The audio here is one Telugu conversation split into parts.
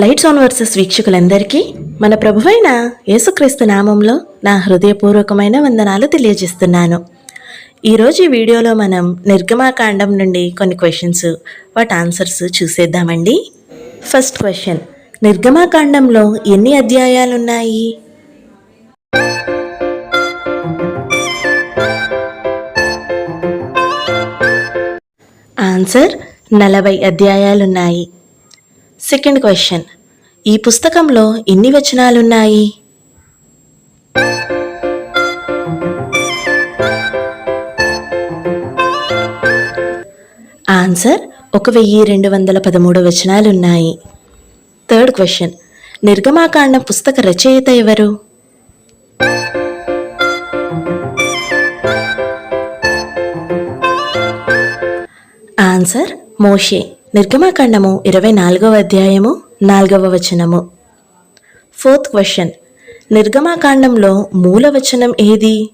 లైట్స్ ఆన్ వర్సెస్ వీక్షకులందరికీ మన ప్రభువైన యేసుక్రీస్తు నామంలో నా హృదయపూర్వకమైన వందనాలు తెలియజేస్తున్నాను. ఈరోజు ఈ వీడియోలో మనం నిర్గమాకాండం నుండి కొన్ని క్వశ్చన్స్ వాటి ఆన్సర్స్ చూసేద్దామండి. ఫస్ట్ క్వశ్చన్ నిర్గమాకాండంలో ఎన్ని అధ్యాయాలు ఉన్నాయి ఆన్సర్ నలభై అధ్యాయాలున్నాయి. సెకండ్ క్వశ్చన్ ఈ పుస్తకంలో ఎన్ని వచనాలున్నాయి? ఆన్సర్ ఒక వెయ్యి రెండు వందల పదమూడు వచనాలున్నాయి. థర్డ్ క్వశ్చన్ నిర్గమాకాండ పుస్తక రచయిత ఎవరు? ఆన్సర్ మోషే. నిర్గమాకాండము ఇరవై నాలుగవ అధ్యాయము నాలుగవ వచనము. ఫోర్త్ క్వశ్చన్ నిర్గమాకాండంలో మూల వచనం ఏది?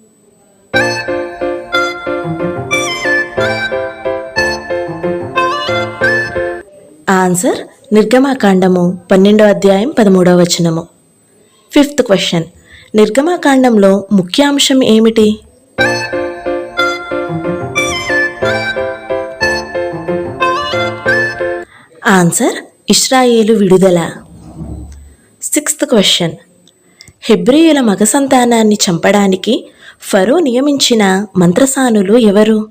ఆన్సర్ నిర్గమాకాండము పన్నెండవ అధ్యాయం పదమూడవ వచనము. ఫిఫ్త్ క్వశ్చన్ నిర్గమాకాండంలో ముఖ్యాంశం ఏమిటి? ఆన్సర్ ఇస్రాయేలు విడుదల. Sixth question. హెబ్రియుల మగ సంతానాన్ని చంపడానికి ఫరో నియమించిన మంత్రసానులు ఎవరు?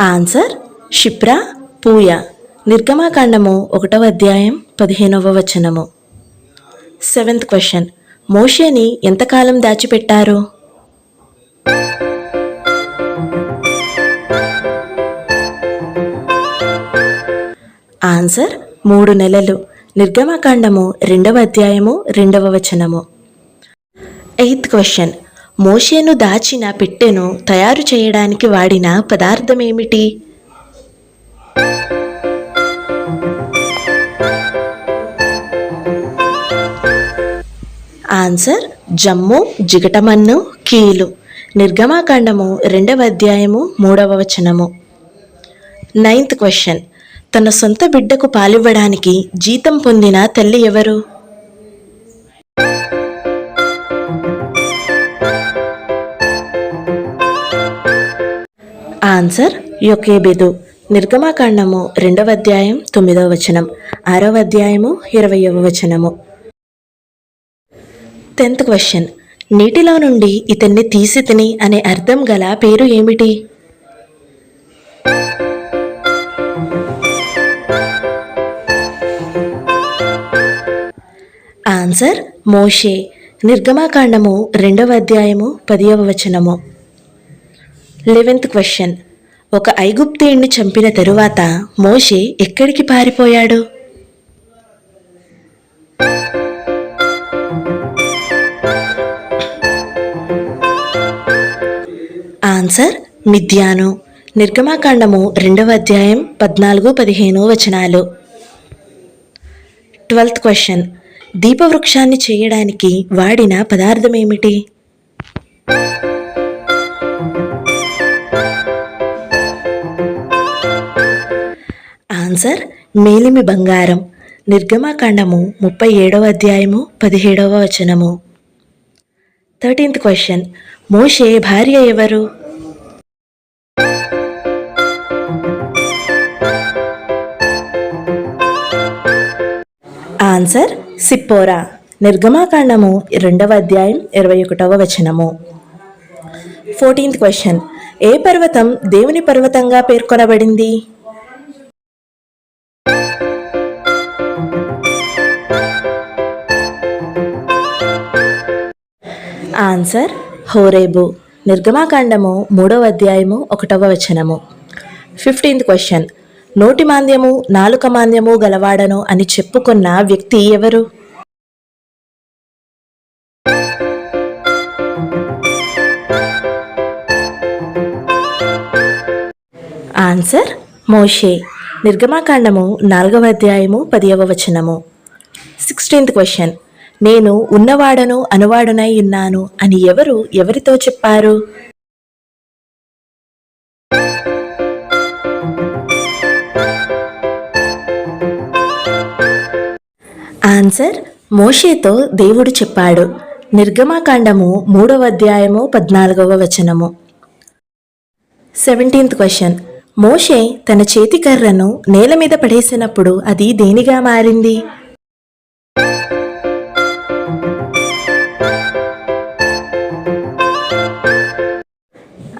ఆన్సర్ క్షిప్ర పూయ. నిర్గమాకాండము ఒకటవ అధ్యాయం పదిహేనవ వచనము. Seventh question. మోషేని ఎంతకాలం దాచిపెట్టారు? ఆన్సర్ మూడు నెలలు. నిర్గమకాండము రెండవ అధ్యాయము రెండవ వచనము. Eighth question. మోషేను దాచిన పెట్టెను తయారు చేయడానికి వాడిన పదార్థం ఏమిటి ఆన్సర్ జమ్ము జిగటమన్ను కీలు. నిర్గమాకాండము రెండవ అధ్యాయము మూడవ వచనము. నైన్త్ క్వశ్చన్ తన సొంత బిడ్డకు పాలివ్వడానికి జీతం పొందిన తల్లి ఎవరు? ఆన్సర్ యొకేబెదు. నిర్గమాకాండము రెండవ అధ్యాయం తొమ్మిదవ వచనం. ఆరవ అధ్యాయము ఇరవయవ వచనము. Tenth question. నీటిలో నుండి ఇతన్ని తీసి తిని అనే అర్థం గల పేరు ఏమిటి? ఆన్సర్ మోషే. నిర్గమాకాండము రెండవ అధ్యాయము పదియవ వచనము. Eleventh question. ఒక ఐగుప్తీయుణ్ణి చంపిన తరువాత మోషే ఎక్కడికి పారిపోయాడు? ఆన్సర్ మిథ్యాను. నిర్గమాకాండము రెండవ అధ్యాయం పద్నాలుగు పదిహేను వచనాలు. Twelfth question. దీపవృక్షాన్ని చేయడానికి వాడిన పదార్థం ఏమిటి? ఆన్సర్ మేలిమి బంగారం. నిర్గమాకాండము ముప్పై ఏడవ అధ్యాయము పదిహేడవ వచనము. Thirteenth question. మోషే భార్య ఎవరు? ఆన్సర్ సిప్పోరా. నిర్గమాకాండము రెండవ అధ్యాయం ఇరవై ఒకటవ వచనము. ఫోర్టీన్త్ క్వశ్చన్ ఏ పర్వతం దేవుని పర్వతంగా పేర్కొనబడింది? ఆన్సర్ హోరేబు. నిర్గమాకాండము మూడవ అధ్యాయము ఒకటవ వచనము. ఫిఫ్టీన్త్ క్వశ్చన్ నోటి మాంద్యము నాలుక మాంద్యము గలవాడను అని చెప్పుకున్న వ్యక్తి ఎవరు? ఆన్సర్ మోషే. నిర్గమాకాండము నాలుగవ అధ్యాయము పదియవ వచనము. సిక్స్టీన్త్ క్వశ్చన్ నేను ఉన్నవాడను అనువాడనై ఉన్నాను అని ఎవరు ఎవరితో చెప్పారు? ఆన్సర్ మోషేతో దేవుడు చెప్పాడు. నిర్గమాకాండము మూడవ అధ్యాయము పద్నాలుగవ వచనము. సెవెంటీన్త్ క్వశ్చన్ మోషే తన చేతి కర్రను నేల మీద పడేసినప్పుడు అది దేనిగా మారింది?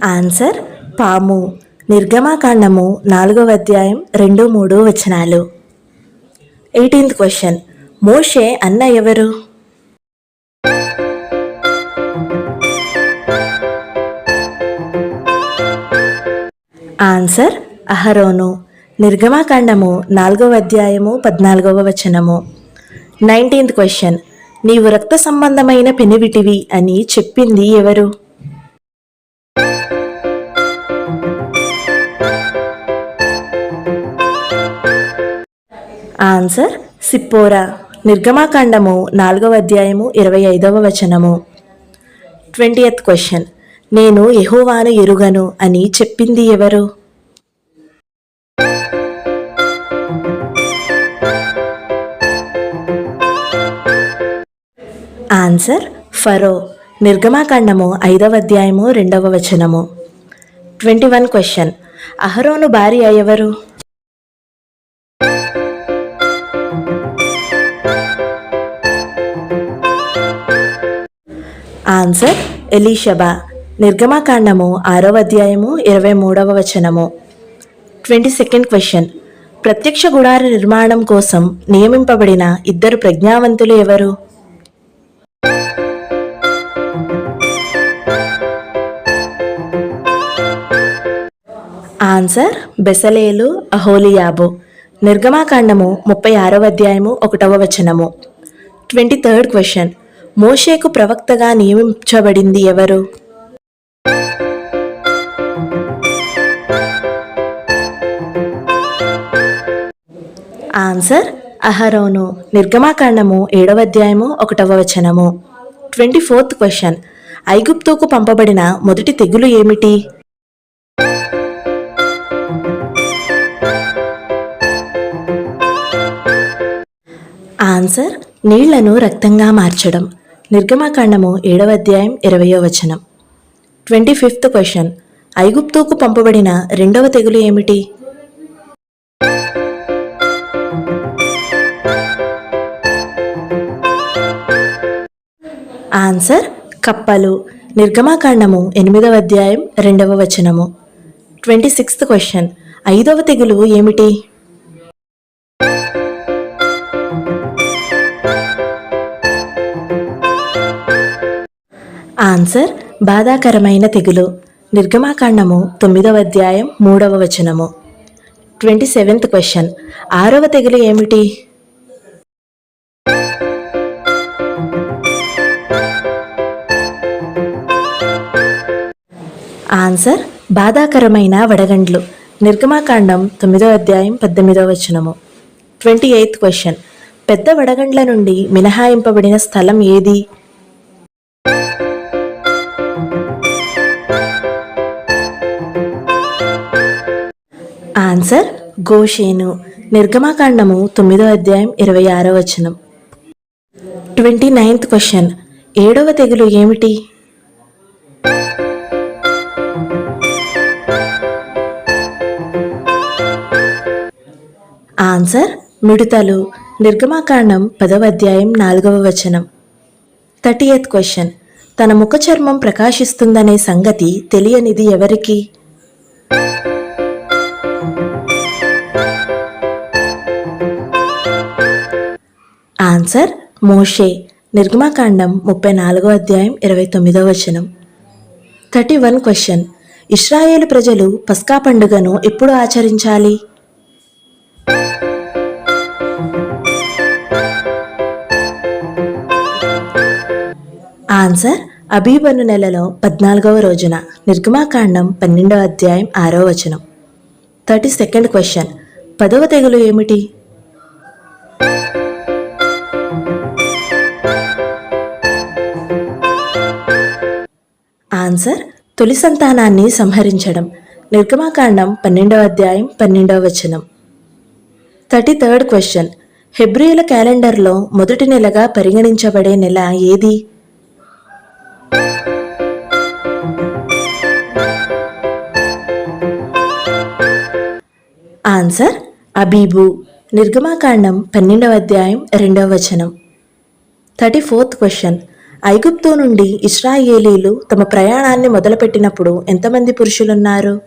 ఆన్సర్ పాము. నిర్గమాకాండము నాలుగవ అధ్యాయం రెండు మూడు వచనాలు. ఎయిటీన్త్ క్వశ్చన్ మోషే అన్న ఎవరు? ఆన్సర్ అహరోను. నిర్గమాకాండము నాలుగవ అధ్యాయము పద్నాలుగవ వచనము. Nineteenth question. నీవు రక్త సంబంధమైన పెనివిటివి అని చెప్పింది ఎవరు? ఆన్సర్ సిప్పోరా. నిర్గమాకాండము నాలుగవ అధ్యాయము ఇరవై ఐదవ వచనము. ట్వంటీయత్ క్వశ్చన్ నేను ఎహోవాను ఎరుగను అని చెప్పింది ఎవరు? ఆన్సర్ ఫరో. నిర్గమాకాండము ఐదవ అధ్యాయము రెండవ వచనము. ట్వంటీ వన్ క్వశ్చన్ అహరోను భార్య ఎవరు? ఆన్సర్ ఎలీషబా నిర్గమాకాండము ఆరవ అధ్యాయము ఇరవై మూడవ వచనము. ట్వంటీ సెకండ్ క్వశ్చన్ ప్రత్యక్ష గుడార నిర్మాణం కోసం నియమింపబడిన ఇద్దరు ప్రజ్ఞావంతులు ఎవరు? ఆన్సర్ బెసలేలు అహోలియాబు నిర్గమాకాండము ముప్పై ఆరవ అధ్యాయము ఒకటవ వచనము. ట్వంటీ థర్డ్ క్వశ్చన్ మోషేకు ప్రవక్తగా నియమించబడింది ఎవరు? ఆన్సర్ అహరోను. నిర్గమాకాండము ఏడవ అధ్యాయము ఒకటవ వచనము. Twenty fourth question. ఐగుప్తుకు పంపబడిన మొదటి తెగులు ఏమిటి? ఆన్సర్ నీళ్ళను రక్తంగా మార్చడం. నిర్గమాకాండము ఏడవ అధ్యాయం ఇరవయో వచనం. Twenty fifth question. ఐగుప్తుకు పంపబడిన రెండవ తెగులు ఏమిటి? ఆన్సర్ కప్పలు. నిర్గమాకాండము ఎనిమిదవ అధ్యాయం రెండవ వచనము. Twenty sixth question. ఐదవ తెగులు ఏమిటి? ఆన్సర్ బాధాకరమైన తెగులు. నిర్గమాకాండము తొమ్మిదవ అధ్యాయం మూడవ వచనము. Twenty seventh question. ఆరవ తెగులు ఏమిటి? ఆన్సర్ బాధాకరమైన వడగండ్లు. నిర్గమాకాండం తొమ్మిదవ అధ్యాయం పద్దెనిమిదవ వచనము. Twenty eighth question. పెద్ద వడగండ్ల నుండి మినహాయింపబడిన స్థలం ఏది? ఆన్సర్ గోషేను. నిర్గమాకాండము తొమ్మిదో అధ్యాయం ఇరవై ఆరో వచనం. Twenty ninth question. ఏడవ తెగులు ఏమిటి? ఆన్సర్ మిడతలు. నిర్గమాకాండం పదవ అధ్యాయం నాలుగవ వచనం. Thirty eighth question. తన ముఖ చర్మం ప్రకాశిస్తుందనే సంగతి తెలియనిది ఎవరికి? ఆన్సర్ మోషే నిర్గమాకాండం ముప్పై నాలుగో అధ్యాయం ఇరవై తొమ్మిదో వచనం. Thirty one question. ఇస్రాయేల్ ప్రజలు పస్కా పండుగను ఎప్పుడు ఆచరించాలి? ఆన్సర్ అబీబను నెలలో పద్నాలుగవ రోజున నిర్గమాకాండం పన్నెండవ అధ్యాయం ఆరో వచనం. Thirty second question. పదవ తెగులు ఏమిటి? ఆన్సర్ తొలి సంతానాన్ని సంహరించడం. నిర్గమాకాండం పన్నెండవ అధ్యాయం పన్నెండవ వచనం. Thirty third question. హెబ్రియుల క్యాలెండర్లో మొదటి నెలగా పరిగణించబడే నెల ఏది? ఆన్సర్ అబీబు. నిర్గమాకాండం పన్నెండవ అధ్యాయం రెండవ వచనం. Thirty fourth question. ఐగుప్తు నుండి ఇస్రాయేలీలు తమ ప్రయాణాన్ని మొదలుపెట్టినప్పుడు ఎంతమంది పురుషులున్నారు?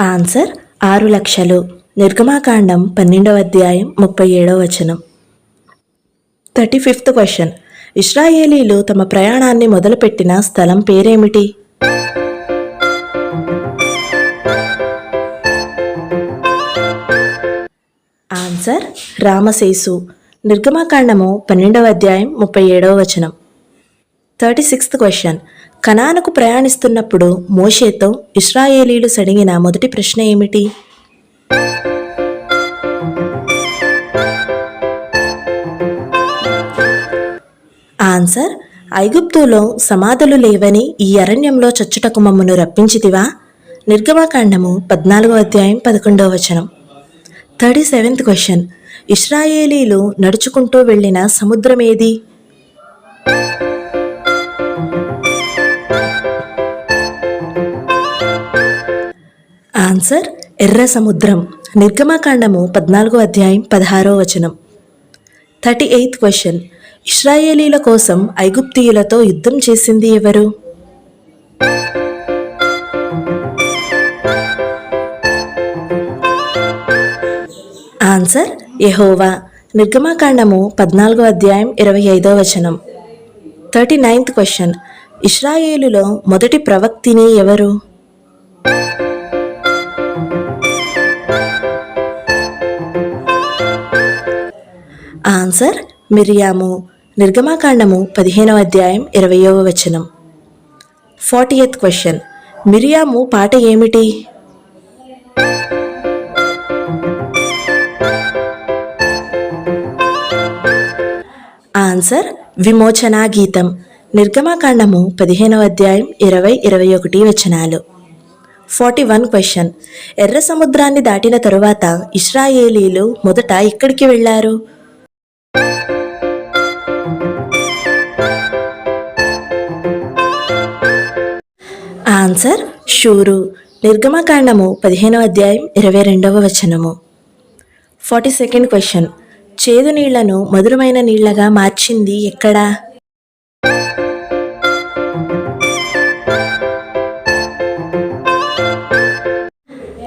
ఆన్సర్ ఆరు లక్షలు. నిర్గమాకాండం పన్నెండవ అధ్యాయం ముప్పై ఏడవ వచనం. Thirty fifth question. ఇస్రాయేలీలు తమ ప్రయాణాన్ని మొదలుపెట్టిన స్థలం పేరేమిటి? ఆన్సర్ రామశేసు. నిర్గమాకాండము పన్నెండవ అధ్యాయం ముప్పై ఏడవ వచనం. Thirty sixth question. కనానుకు ప్రయాణిస్తున్నప్పుడు మోషేతో ఇస్రాయేలీలు సడిగిన మొదటి ప్రశ్న ఏమిటి? ఆన్సర్ ఐగుప్తులో సమాధులు లేవని ఈ అరణ్యంలో చచ్చుటకు మమ్మను రప్పించితివా? నిర్గమాకాండము పద్నాలుగో అధ్యాయం పదకొండవ వచనం. Thirty seventh question. ఇస్రాయేలీలు నడుచుకుంటూ వెళ్ళిన సముద్రం ఏది ఆన్సర్ ఎర్ర సముద్రం. నిర్గమాకాండము పద్నాలుగో అధ్యాయం పదహారో వచనం. Thirty eighth question. ఇస్రాయేలీల కోసం ఐగుప్తీయులతో యుద్ధం చేసింది ఎవరు? ఆన్సర్ యహోవా. నిర్గమాకాండము పద్నాలుగో అధ్యాయం ఇరవై ఐదో వచనం. Thirty ninth question. ఇస్రాయేలులో మొదటి ప్రవక్తిని ఎవరు? ఆన్సర్ మిరియాము. నిర్గమాకాండము పదిహేనవ అధ్యాయం ఇరవయవ వచనం. Forty eighth question. మిరియాము పాట ఏమిటి? ఆన్సర్ విమోచనా గీతం. నిర్గమాకాండము పదిహేనవ అధ్యాయం ఇరవై ఇరవై ఒకటి వచనాలు. Forty one question. ఎర్ర సముద్రాన్ని దాటిన తరువాత ఇస్రాయేలీలు మొదట ఇక్కడికి వెళ్ళారు? ఆన్సర్ షూరు. నిర్గమకాండము పదిహేనవ అధ్యాయం ఇరవై రెండవ వచనము. Forty second question. చేదు నీళ్ళను మధురమైన నీళ్ళగా మార్చింది ఎక్కడా?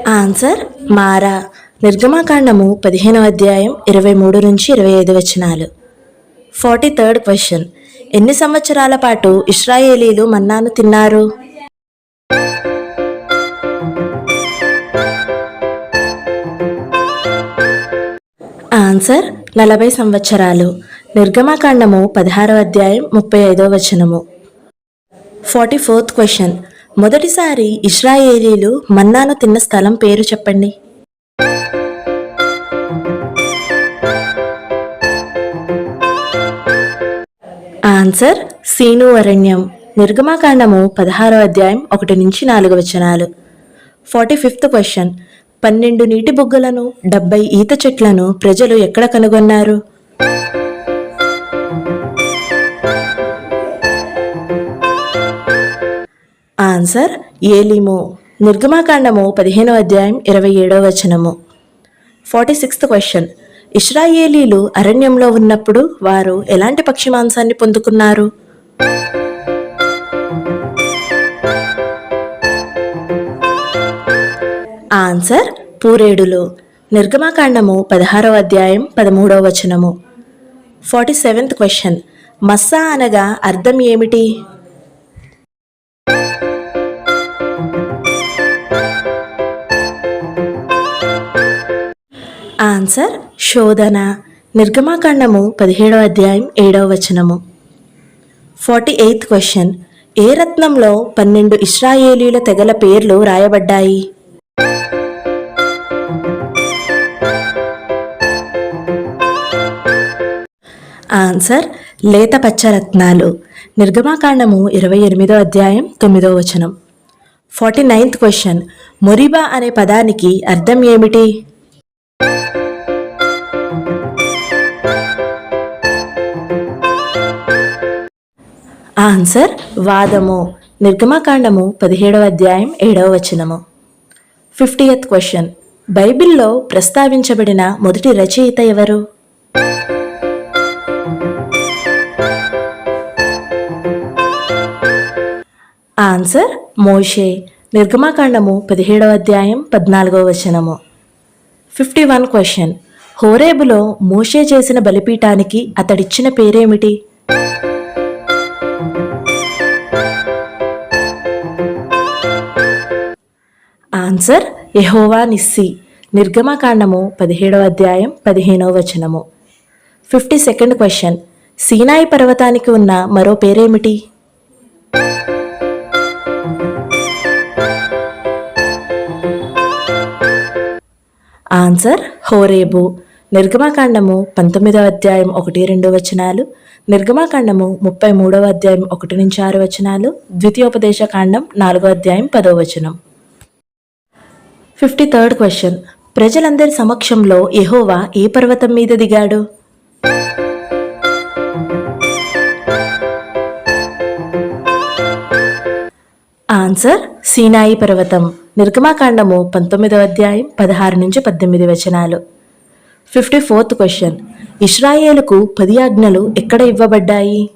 ఆన్సర్ మారా. నిర్గమాకాండము పదిహేనవ అధ్యాయం ఇరవై మూడు నుంచి ఇరవై ఐదు వచనాలు. Forty third question. ఎన్ని సంవత్సరాల పాటు ఇస్రాయేలీలు మన్నాను తిన్నారు? ఆన్సర్ నలభై సంవత్సరాలు. నిర్గమకాండము పదహారవ అధ్యాయం ముప్పై ఐదో వచనము. Forty fourth question. మొదటిసారి ఇస్రాయేలీలు మన్నాను తిన్న స్థలం పేరు చెప్పండి. ఆన్సర్ సీను అరణ్యం. నిర్గమాకాండము పదహారో అధ్యాయం ఒకటి నుంచి నాలుగు వచనాలు. Forty fifth question. పన్నెండు నీటి బుగ్గలను డెబ్బై ఈత చెట్లను ప్రజలు ఎక్కడ కనుగొన్నారు? ఆన్సర్ ఏలిము. నిర్గమాకాండము పదిహేనో అధ్యాయం ఇరవై ఏడో వచనము. Forty sixth question. ఇస్రాయేలీలు అరణ్యంలో ఉన్నప్పుడు వారు ఎలాంటి పక్షి మాంసాన్ని పొందుకున్నారు? ఆన్సర్ పూరేడులు. నిర్గమాకాండము పదహారవ అధ్యాయం పదమూడవ వచనము. Forty seventh question. మస్సా అనగా అర్థం ఏమిటి? ఆన్సర్ శోధన. నిర్గమాకాండము పదిహేడవ అధ్యాయం ఏడవ వచనము. Forty eighth question. ఏ రత్నంలో పన్నెండు ఇస్రాయేలీల తెగల పేర్లు రాయబడ్డాయి? ఆన్సర్ లేత పచ్చరత్నాలు. నిర్గమాకాండము ఇరవై ఎనిమిదో అధ్యాయం తొమ్మిదో వచనం. Forty ninth question. మొరిబా అనే పదానికి అర్థం ఏమిటి? ఆన్సర్ వాదము. నిర్గమాకాండము పదిహేడవ అధ్యాయం ఏడవ వచనము. Fiftieth question. బైబిల్లో ప్రస్తావించబడిన మొదటి రచయిత ఎవరు? ఆన్సర్ మోషే నిర్గమాకాండము పదిహేడవ అధ్యాయం పద్నాలుగవ వచనము. ఫిఫ్టీ వన్ క్వశ్చన్ హోరేబులో మోషే చేసిన బలిపీఠానికి అతడిచ్చిన పేరేమిటి? ఆన్సర్ ఎహోవా నిస్సి నిర్గమాకాండము పదిహేడవ అధ్యాయం పదిహేనవ వచనము. ఫిఫ్టీ సెకండ్ క్వశ్చన్ సీనాయి పర్వతానికి ఉన్న మరో పేరేమిటి? ఆన్సర్ హోరేబు. నిర్గమాకాండము పంతొమ్మిదవ అధ్యాయం ఒకటి రెండు వచనాలు. నిర్గమాకాండము ముప్పై మూడవ అధ్యాయం ఒకటి నుంచి ఆరు వచనాలు. ద్వితీయోపదేశ కాండం నాలుగో అధ్యాయం పదో వచనం. Fifty third question. ప్రజలందరి సమక్షంలో ఎహోవా ఏ పర్వతం మీద దిగాడు? ఆన్సర్ సీనాయి పర్వతం. నిర్గమాకాండము పంతొమ్మిదవ అధ్యాయం పదహారు నుంచి పద్దెనిమిది వచనాలు. ఫిఫ్టీ ఫోర్త్ క్వశ్చన్ ఇస్రాయేలుకు పది ఆజ్ఞలు ఎక్కడ ఇవ్వబడ్డాయి?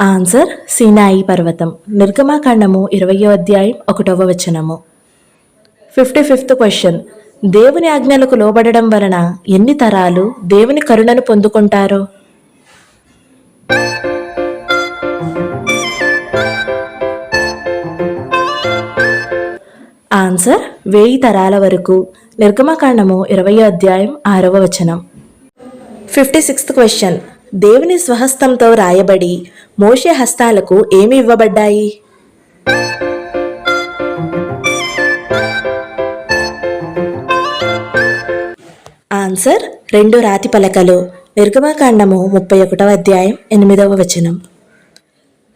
ఆన్సర్ సీనాయి పర్వతం. నిర్గమాకాండము ఇరవయో అధ్యాయం ఒకటవ వచనము. ఫిఫ్టీ ఫిఫ్త్ క్వశ్చన్ దేవుని ఆజ్ఞలకు లోబడడం వలన ఎన్ని తరాలు దేవుని కరుణను పొందుకుంటారు? ఆన్సర్ వెయ్యి తరాల వరకు. నిర్గమకాండము ఇరవయో అధ్యాయం ఆరవ వచనం. ఫిఫ్టీ సిక్స్త్ క్వశ్చన్ దేవుని స్వహస్తంతో రాయబడి మోషే హస్తాలకు ఏమి ఇవ్వబడ్డాయి? ఆన్సర్ రెండు రాతి పలకలు. నిర్గమాకాండము ముప్పై ఒకటవ అధ్యాయం ఎనిమిదవ వచనం.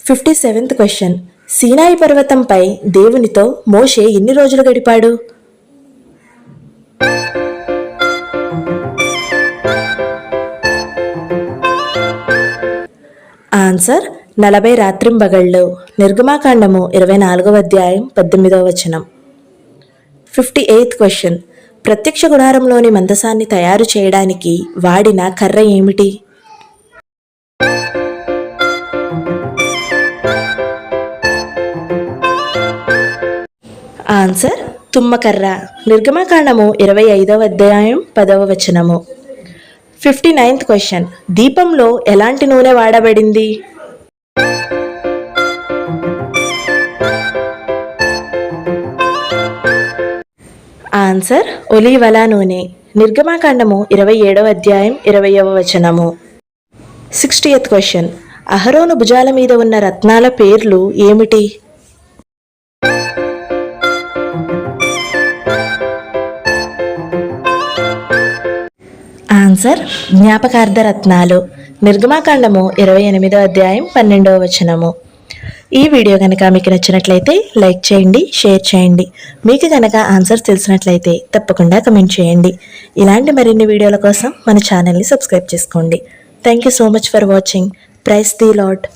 ఫిఫ్టీ సెవెంత్ క్వశ్చన్ సీనాయి పర్వతంపై దేవునితో మోషే ఎన్ని రోజులు గడిపాడు? ఆన్సర్ నలభై రాత్రింబగళ్ళు. నిర్గమాకాండము ఇరవై నాలుగవ అధ్యాయం పద్దెనిమిదవ వచనం. Fifty eighth question. ప్రత్యక్ష గుడారంలోని మందసాన్ని తయారు చేయడానికి వాడిన కర్ర ఏమిటి? ఆన్సర్ తుమ్మకర్ర. నిర్గమకాండము ఇరవై ఐదవ అధ్యాయం పదవ వచనము. ఫిఫ్టీ నైన్త్ క్వశ్చన్ దీపంలో ఎలాంటి నూనె వాడబడింది? ఆన్సర్ ఒలీవలా నూనె. నిర్గమాకాండము ఇరవై ఏడవ అధ్యాయం ఇరవయవ వచనము. సిక్స్టీ ఎత్ క్వశ్చన్ అహరోను భుజాల మీద ఉన్న రత్నాల పేర్లు ఏమిటి? ఆన్సర్ జ్ఞాపకార్థ రత్నాలు నిర్గమాకాండము ఇరవై ఎనిమిదో అధ్యాయం పన్నెండవ వచనము. ఈ వీడియో కనుక మీకు నచ్చినట్లయితే లైక్ చేయండి షేర్ చేయండి. మీకు కనుక ఆన్సర్స్ తెలిసినట్లయితే తప్పకుండా కమెంట్ చేయండి. ఇలాంటి మరిన్ని వీడియోల కోసం మన ఛానల్ని సబ్స్క్రైబ్ చేసుకోండి. Thank you so much for watching praise the Lord